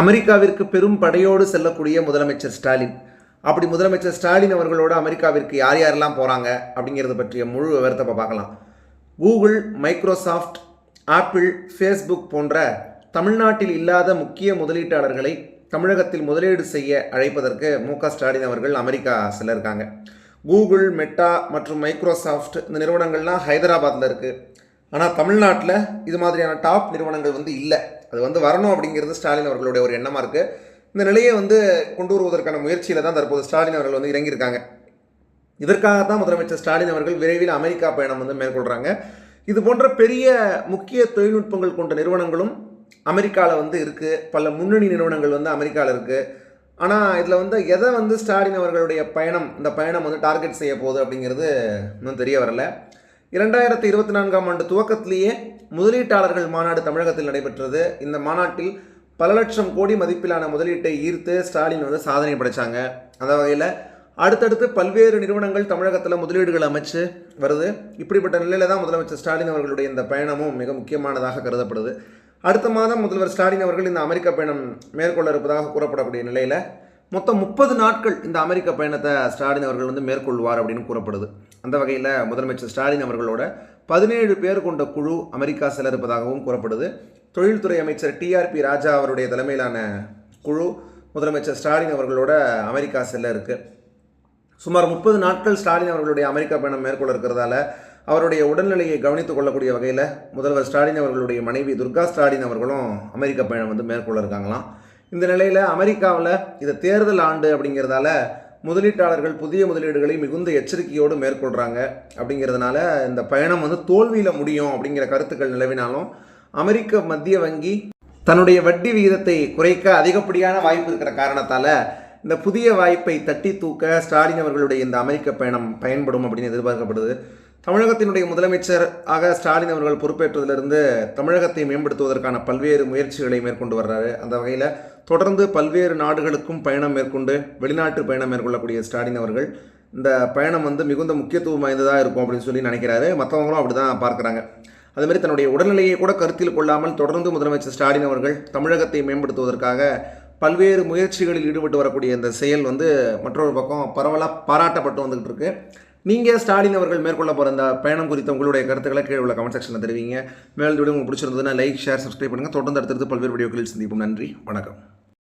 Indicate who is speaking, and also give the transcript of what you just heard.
Speaker 1: அமெரிக்காவிற்கு பெரும் படையோடு செல்லக்கூடிய முதலமைச்சர் ஸ்டாலின். அப்படி முதலமைச்சர் ஸ்டாலின் அவர்களோட அமெரிக்காவிற்கு யார் யாரெல்லாம் போகிறாங்க அப்படிங்கிறத பற்றிய முழு விவரத்தை இப்போ பார்க்கலாம். கூகுள் மைக்ரோசாஃப்ட் ஆப்பிள் ஃபேஸ்புக் போன்ற தமிழ்நாட்டில் இல்லாத முக்கிய முதலீட்டாளர்களை தமிழகத்தில் முதலீடு செய்ய அழைப்பதற்கு மு ஸ்டாலின் அவர்கள் அமெரிக்கா செல்ல இருக்காங்க கூகுள் மெட்டா மற்றும் மைக்ரோசாஃப்ட் இந்த நிறுவனங்கள்லாம் ஹைதராபாத்தில் இருக்குது ஆனால் தமிழ்நாட்டில் இது மாதிரியான டாப் நிறுவனங்கள் வந்து இல்லை. அது வந்து வரணும் அப்படிங்கிறது ஸ்டாலின் அவர்களுடைய ஒரு எண்ணமாக இருக்குது இந்த நிலையை வந்து கொண்டு வருவதற்கான முயற்சியில் தான் தற்போது ஸ்டாலின் அவர்கள் வந்து இறங்கியிருக்காங்க. இதற்காக தான் முதலமைச்சர் ஸ்டாலின் அவர்கள் விரைவில் அமெரிக்கா பயணம் வந்து மேற்கொள்கிறாங்க இது போன்ற பெரிய முக்கிய தொழில்நுட்பங்கள் கொண்ட நிறுவனங்களும் அமெரிக்காவில் வந்து இருக்குது பல முன்னணி நிறுவனங்கள் வந்து அமெரிக்காவில் இருக்குது ஆனால் இதில் வந்து எதை வந்து ஸ்டாலின் அவர்களுடைய பயணம் இந்த பயணம் வந்து டார்கெட் செய்ய போகுது அப்படிங்கிறது இன்னும் தெரிய வரல. இரண்டாயிரத்தி இருபத்தி நான்காம் ஆண்டு துவக்கத்திலேயே முதலீட்டாளர்கள் மாநாடு தமிழகத்தில் நடைபெற்றது. இந்த மாநாட்டில் பல லட்சம் கோடி மதிப்பிலான முதலீட்டை ஈர்த்து ஸ்டாலின் வந்து சாதனை படைச்சாங்க. அந்த வகையில் அடுத்தடுத்து பல்வேறு நிறுவனங்கள் தமிழகத்தில் முதலீடுகள் அமைச்சு வருது. இப்படிப்பட்ட நிலையில் தான் முதலமைச்சர் ஸ்டாலின் அவர்களுடைய இந்த பயணமும் மிக முக்கியமானதாக கருதப்படுது. அடுத்த மாதம் முதல்வர் ஸ்டாலின் அவர்கள் இந்த அமெரிக்க பயணம் மேற்கொள்ள இருப்பதாக கூறப்படக்கூடிய நிலையில் மொத்தம் முப்பது நாட்கள் இந்த அமெரிக்க பயணத்தை ஸ்டாலின் அவர்கள் வந்து மேற்கொள்வார் அப்படின்னு கூறப்படுது. அந்த வகையில் முதலமைச்சர் ஸ்டாலின் அவர்களோட பதினேழு பேர் கொண்ட குழு அமெரிக்கா செல்ல இருப்பதாகவும் கூறப்படுது. தொழில்துறை அமைச்சர் டிஆர்பி ராஜா அவருடைய தலைமையிலான குழு முதலமைச்சர் ஸ்டாலின் அவர்களோட அமெரிக்கா செல்ல இருக்குது சுமார் முப்பது நாட்கள் ஸ்டாலின் அவர்களுடைய அமெரிக்கா பயணம் மேற்கொள்ள இருக்கிறதால அவருடைய உடல்நிலையை கவனித்துக் கொள்ளக்கூடிய வகையில் முதல்வர் ஸ்டாலின் அவர்களுடைய மனைவி துர்கா ஸ்டாலின் அவர்களும் அமெரிக்க பயணம் வந்து மேற்கொள்ள இருக்காங்களாம். இந்த நிலையில் அமெரிக்காவில் இது தேர்தல் ஆண்டு அப்படிங்கிறதால முதலீட்டாளர்கள் புதிய முதலீடுகளை மிகுந்த எச்சரிக்கையோடு மேற்கொள்கிறாங்க அப்படிங்கிறதுனால இந்த பயணம் வந்து தோல்வியில் முடியும் அப்படிங்கிற கருத்துக்கள் நிலவினாலும் அமெரிக்க மத்திய வங்கி தன்னுடைய வட்டி விகிதத்தை குறைக்க அதிகப்படியான வாய்ப்பு இருக்கிற காரணத்தால் இந்த புதிய வாய்ப்பை தட்டி தூக்க ஸ்டாலின் அவர்களுடைய இந்த அமெரிக்க பயணம் பயன்படும் அப்படின்னு எதிர்பார்க்கப்படுது. தமிழகத்தினுடைய முதலமைச்சர் ஆக ஸ்டாலின் அவர்கள் பொறுப்பேற்றதிலிருந்து தமிழகத்தை மேம்படுத்துவதற்கான பல்வேறு முயற்சிகளை மேற்கொண்டு வர்றாரு. அந்த வகையில் தொடர்ந்து பல்வேறு நாடுகளுக்கும் பயணம் மேற்கொண்டு வெளிநாட்டு பயணம் மேற்கொள்ளக்கூடிய ஸ்டாலின் அவர்கள் இந்த பயணம் வந்து மிகுந்த முக்கியத்துவம் வாய்ந்ததாக இருக்கும் அப்படின்னு சொல்லி நினைக்கிறாரு. மற்றவங்களும் அப்படி தான் பார்க்குறாங்க. அதுமாதிரி தன்னுடைய உடல்நிலையை கூட கருத்தில் கொள்ளாமல் தொடர்ந்து முதலமைச்சர் ஸ்டாலின் அவர்கள் தமிழகத்தை மேம்படுத்துவதற்காக பல்வேறு முயற்சிகளில் ஈடுபட்டு வரக்கூடிய இந்த செயல் வந்து மற்றொரு பக்கம் பரவலாக பாராட்டப்பட்டு வந்துகிட்டு இருக்கு. நீங்கள் ஸ்டாலின் அவர்கள் மேற்கொள்ள போகிற இந்த பயணம் குறித்த உங்களுடைய கருத்துக்களை கீழே உள்ள கமெண்ட் செக்ஷனில் தெரிவிங்க. மேல் உங்களுக்கு பிடிச்சிருந்ததுன்னா லைக் ஷேர் சப்ஸ்கிரைப் பண்ணுங்கள் தொடர்ந்து அடுத்தடுத்து பல்வேறு வீடியோக்களில் சந்திப்போம். நன்றி. வணக்கம்.